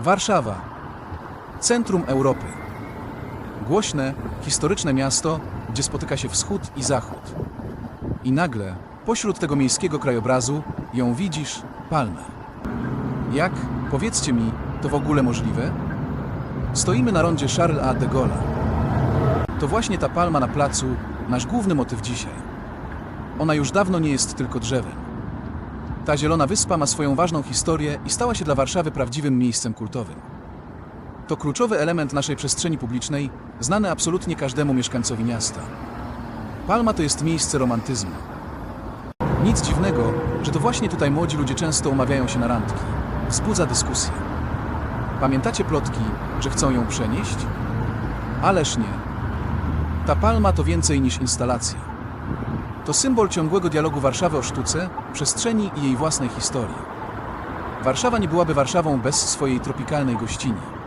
Warszawa. Centrum Europy. Głośne, historyczne miasto, gdzie spotyka się wschód i zachód. I nagle, pośród tego miejskiego krajobrazu, ją widzisz, palmę. Jak, powiedzcie mi, to w ogóle możliwe? Stoimy na rondzie Charles A. de Gaulle'a. To właśnie ta palma na placu, nasz główny motyw dzisiaj. Ona już dawno nie jest tylko drzewem. Ta zielona wyspa ma swoją ważną historię i stała się dla Warszawy prawdziwym miejscem kultowym. To kluczowy element naszej przestrzeni publicznej, znany absolutnie każdemu mieszkańcowi miasta. Palma to jest miejsce romantyzmu. Nic dziwnego, że to właśnie tutaj młodzi ludzie często umawiają się na randki. Wzbudza dyskusję. Pamiętacie plotki, że chcą ją przenieść? Ależ nie. Ta palma to więcej niż instalacja. To symbol ciągłego dialogu Warszawy o sztuce, przestrzeni i jej własnej historii. Warszawa nie byłaby Warszawą bez swojej tropikalnej gościni.